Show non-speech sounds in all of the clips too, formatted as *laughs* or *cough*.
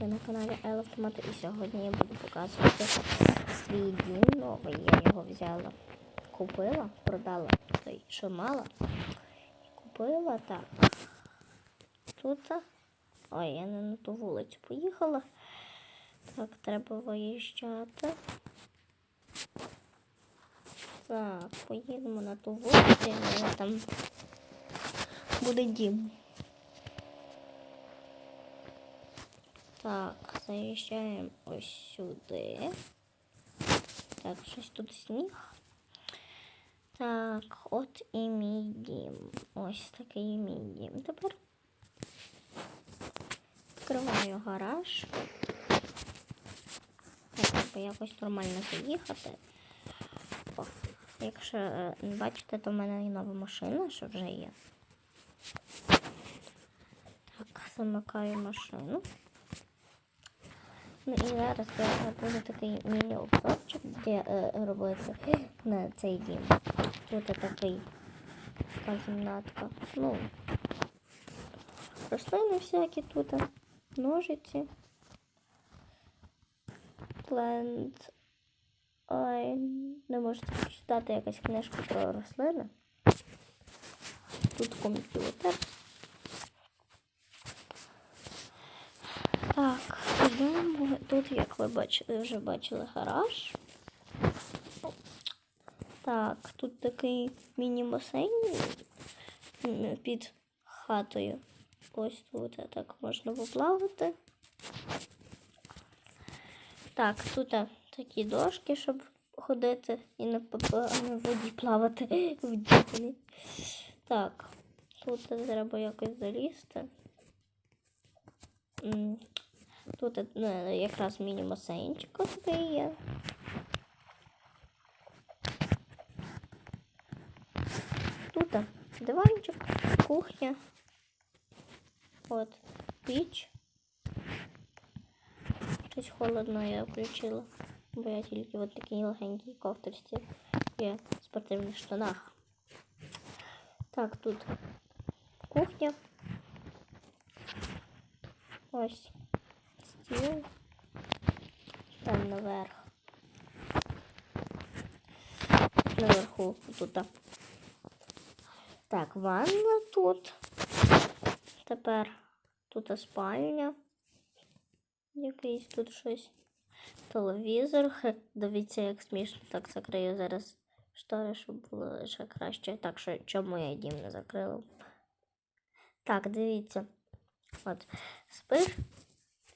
Ви на каналі Елавтомати і сьогодні я буду показувати свій дім новий. Я його взяла, купила, продала той, що мала. Купила так. Тут. Ой, я не на ту вулицю поїхала. Так, треба виїжджати. Так, поїдемо на ту вулицю, і там буде дім. Так, заїжджаємо ось сюди. Так, щось тут сніг. Так, от і мій дім. Ось такий мій дім. Тепер відкриваю гараж. Треба якось нормально заїхати. О, якщо не бачите, то в мене і нова машина, що вже є. Так, замикаю машину. Ну і зараз я буде такий міні-обзорчик, де е, робити на цей дім. Тут такий така кімнатка. Ну, рослини всякі тут, ножиці. Plant. Ой, не можу читати якась книжка про рослини. Тут комп'ютер. Так, йдемо. Тут, як ви бачили, вже бачили гараж. Так, тут такий міні-басейн під хатою. Ось тут так можна поплавати. Так, тут такі дошки, щоб ходити і на, воді плавати *laughs* в дітні. Так, тут треба якось залізти. Тут е, якраз міні-басейнчик такий є. Тут е, диванчик, кухня. От, піч. Щось холодно я включила, бо я тільки в такій легенькій кофточці є в спортивних штанах. Так, тут кухня. Ось стіл. Там наверх. Наверху тут. Так, ванна тут. Тепер тут спальня. Якийсь тут щось. Телевізор. Дивіться, як смішно. Так закрию зараз штори, щоб було ще краще. Так що чому я дім не закрила? Так, дивіться. От, спиш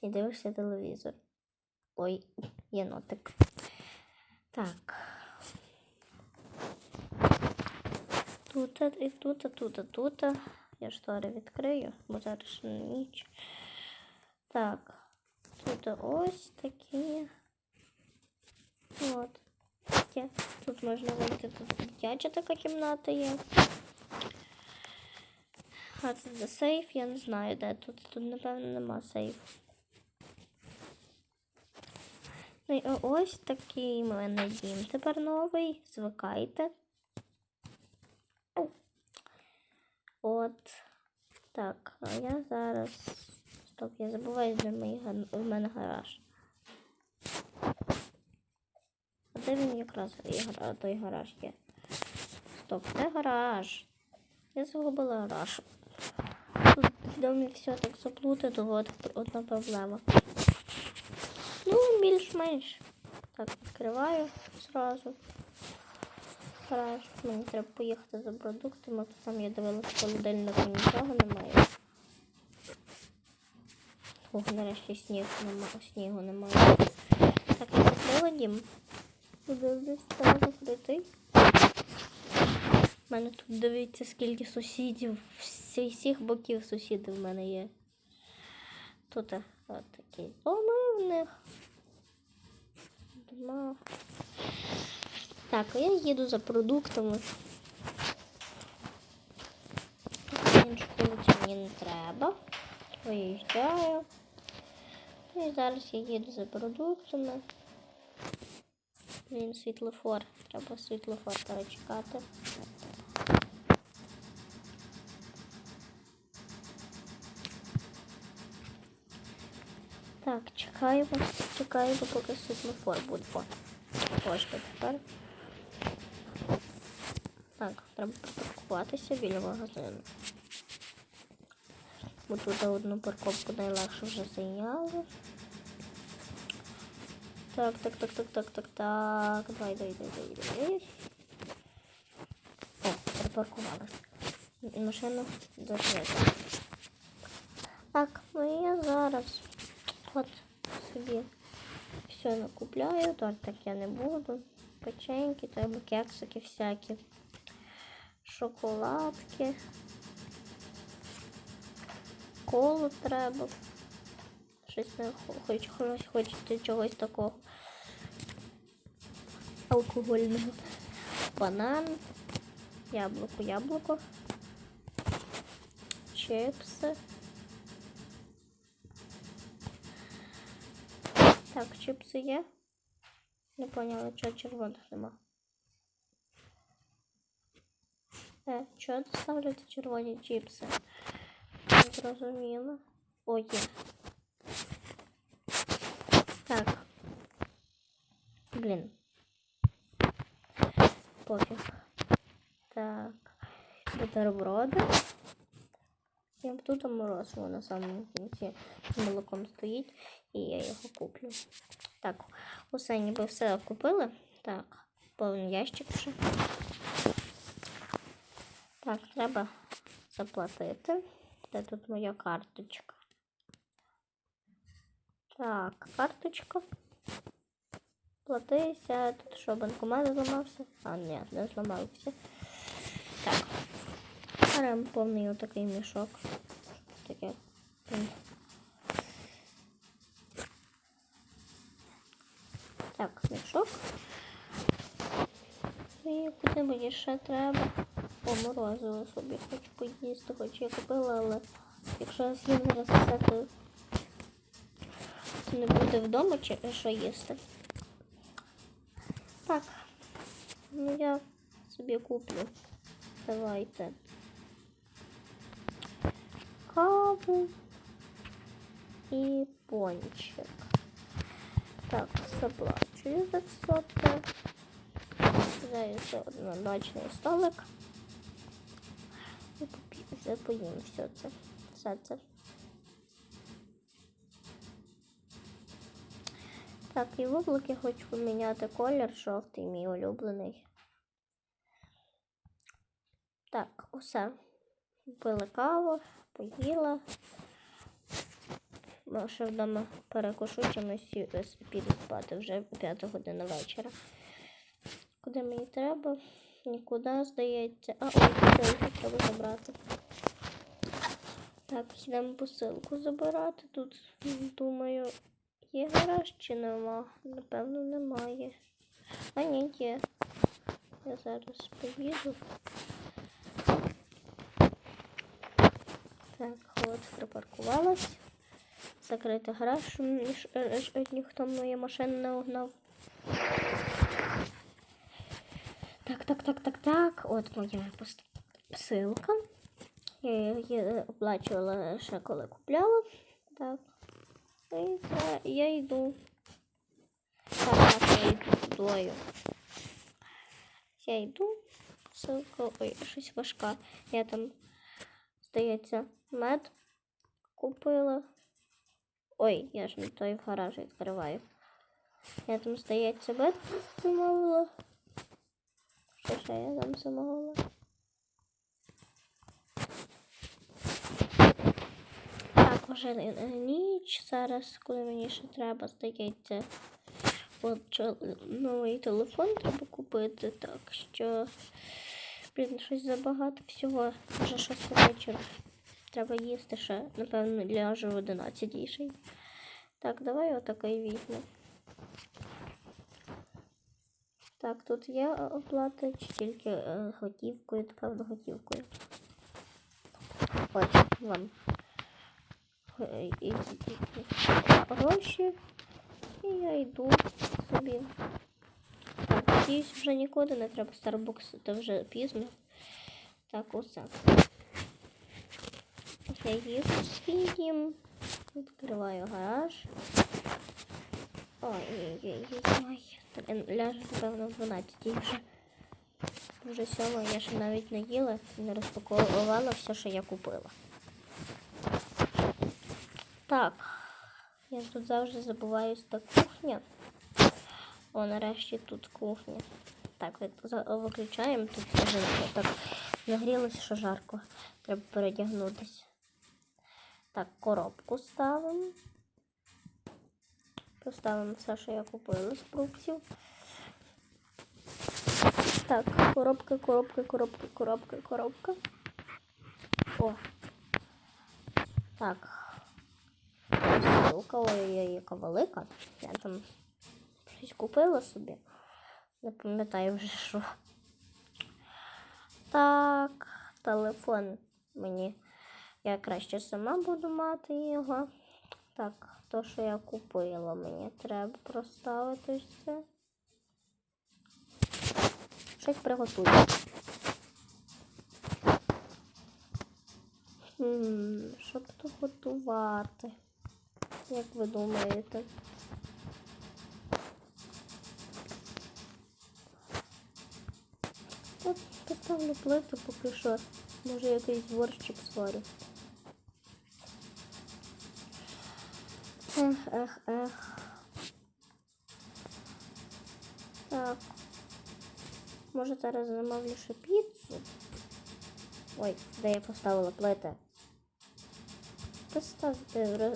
і дивишся телевізор. Ой, єнотик. Так. Тут і тут, і тут, і тут. Я штори відкрию, бо зараз ще ніч. Так. Тут ось такі. От. Тут можна вийти, тут дитяча така кімната є. А це за сейф, я не знаю, де тут. Тут, напевно, нема сейфу. Ну і ось такий у мене дім. Тепер новий. Звикайте. От. Так, а я зараз. Стоп, я забуваю, де мій в мене гараж. А де він якраз той гараж є? Стоп, де гараж? Я загубила гараж. Тут в домі все так заплутано, от одна проблема. Ну, більш-менш. Так, відкриваю зразу. Гараж. Мені треба поїхати за продуктами, то там я дивилася в холодильнику нічого немає. Ого, нарешті сніг нема, снігу немає. Так, я закрила дім. Десь там закритий. У мене тут дивіться, скільки сусідів. Всі, всіх боків сусідів в мене є. Тут е, от такі доми в них. Дома. Так, а я їду за продуктами. Іншу мені не треба. Виїжджаю. І зараз я їду за продуктами. Блін, світлофор. Треба світлофор перечекати. Чекаємо, чекаємо, поки світлофор буде. О, Пошта тепер. Так, треба припаркуватися біля магазину. Бо тут одну парковку найлегше вже зайняли. Так, так, так, так, так, так, так. Давай, давай, давай, давай. О, припаркувалась. Машину закрита. Так, ну і я зараз от собі все накупляю, тортик я не буду. Печеньки, треба кексики всякі, шоколадки. Колу треба. Щось не хоч, хоч, хочете чогось такого алкогольного. Банан, яблуко, яблуко, чипси. Так, чипси є. Не поняла, чого червоних нема. Е, чого доставляти червоні чипси? Не зрозуміло. О, є. Так. Блін. Пофіг. Так. Бутерброди. І тут морозиво на самому кінці з молоком стоїть, і я його куплю. Так, усе ніби все купили. Так, повний ящик вже. Так, треба заплатити. Де тут моя карточка? Так, карточка. Платися. Тут що, банкомат зламався? А, ні, не зламався. Беремо повний отакий мішок. Таке. Так, мішок. І куди мені ще треба? О, собі хочу поїсти, хоч я купила, але якщо я з'їм зараз все, то не буде вдома чи що їсти. Так, ну я собі куплю. Давайте. Каву і пончик. Так, заплачую за все це. Взяю ще однозначний столик. І поїм все це. Все це. Так, і в облаки хочу поміняти колір жовтий, мій улюблений. Так, усе. Пила каву, поїла. Може вдома перекушу чимось і ось піду вже п'ята година вечора. Куди мені треба? Нікуди, здається. А, ой, посилку треба забрати. Так, йдемо посилку забирати. Тут, думаю, є гараж чи нема? Напевно, немає. А ні, є. Я зараз поїду. Так, от припаркувалась. Закрити гараж, щоб е, е, ніхто моє машину не угнав. Так, так, так, так, так. От моя посилка. Я її оплачувала ще коли купляла. Так. І це я йду. Так, так, я йду тудою. Я йду. Посилка. Ой, щось важка. Я там, здається, мед купила. Ой, я ж не той гараж відкриваю. Я там, здається, мед замовила. Що ще я там замовила? Так, уже ніч зараз, коли мені ще треба, здається. От новий телефон треба купити, так що, блін, щось забагато всього. Вже шоста вечора. Треба їсти ще, напевно, ляжу в 11 Так, давай отакий візьму. Так, тут є оплата чи тільки е, готівкою, напевно, готівкою. Ось вам е, гроші. І я йду собі. Так, надіюсь, вже нікуди не треба Starbucks, це вже пізно. Так, усе. Я свій дім, відкриваю гараж. Ой-ой-ой. Так, я ляжу, напевно, в 12 вже. Вже сьома, я ще навіть не їла, не розпаковувала все, що я купила. Так, я тут завжди забуваюсь та кухня. О, нарешті тут кухня. Так, виключаємо тут вже так нагрілося, що жарко. Треба передягнутися. Так, коробку ставимо. Поставимо все, що я купила з фруктів. Так, коробка, коробка, коробка, коробка, коробка. О. Так. Ой-ой-ой, яка велика. Я там щось купила собі. Не пам'ятаю вже що. Так, телефон мені. Я краще сама буду мати його. Так, то, що я купила, мені треба проставити це. Щось приготую. Хм, що б то готувати? Як ви думаєте? От поставлю плиту поки що. Може якийсь борщик сварю. Ех, ех, ех. Так. Може зараз замовлю ще піцу? Ой, де я поставила плити? Поставте,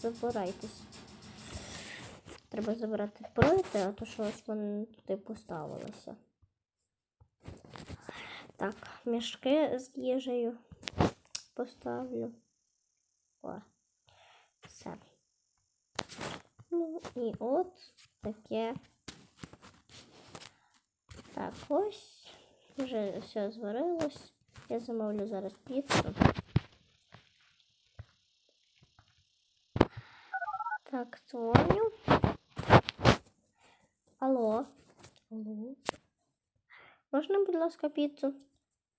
забирайтесь. Треба забирати плити, а то щось вони туди поставилися. Так, мішки з їжею поставлю. О, все. Ну і от таке. Так, ось. Вже все зварилось. Я замовлю зараз піцу. Так, дзвоню. Алло. Алло. Можна, будь ласка, піцу?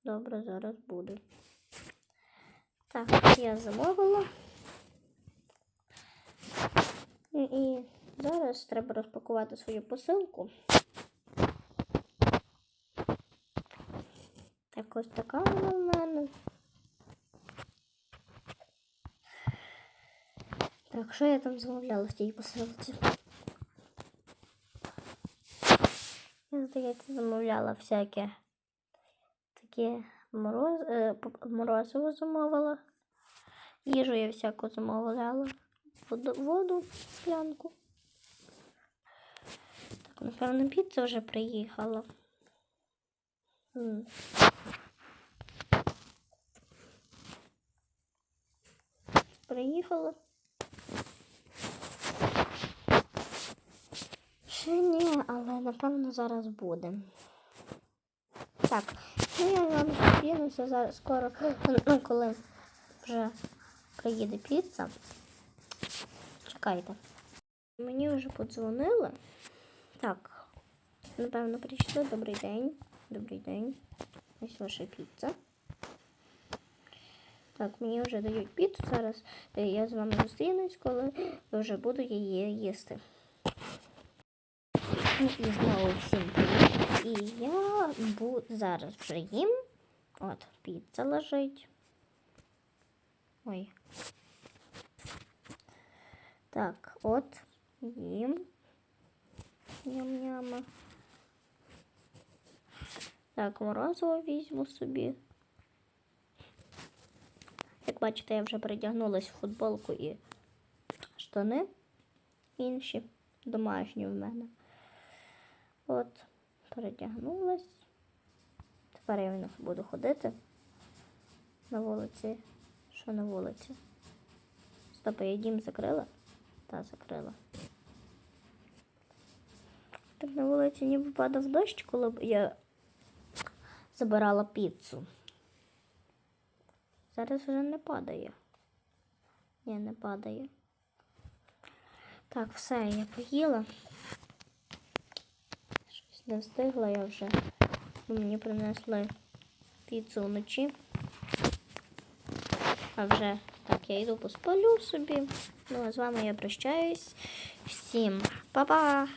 Добре, зараз буде. Так, я замовила. І- зараз треба розпакувати свою посилку. Так, ось така вона в мене. Так, що я там замовляла в тій посилці? Я, здається, замовляла всяке таке мороз, е, морозиво замовила. Їжу я всяку замовляла. Воду, воду склянку. Так, напевно, піца вже приїхала. Приїхала. Ще ні, але напевно зараз буде. Так, ну я вам зустрінуся зараз скоро, ну, коли вже приїде піца. Чекайте. Мені вже подзвонили. Так, напевно, прийшли. Добрий день. Добрий день. Ось ваша піца. Так, мені вже дають піцу. Зараз е, я з вами зустрінусь, коли вже буду її їсти. Ну, І знову всім привіт. І я бу... зараз вже їм. От, піца лежить. Ой. Так, от їм. Ням-няма. Так, морозиво візьму собі. Як бачите, я вже передягнулась в футболку і штани інші, домашні в мене. От, передягнулась. Тепер я в них буду ходити на вулиці. Що на вулиці? Стоп, я дім закрила? Та, закрила. Так на вулиці ніби падав дощ, коли я забирала піцу. Зараз вже не падає. Ні, не падає. Так, все, я поїла. Щось не встигла я вже. Мені принесли піцу вночі. А вже Так, я йду поспалю собі. Ну, а з вами я прощаюсь. Всім па-па!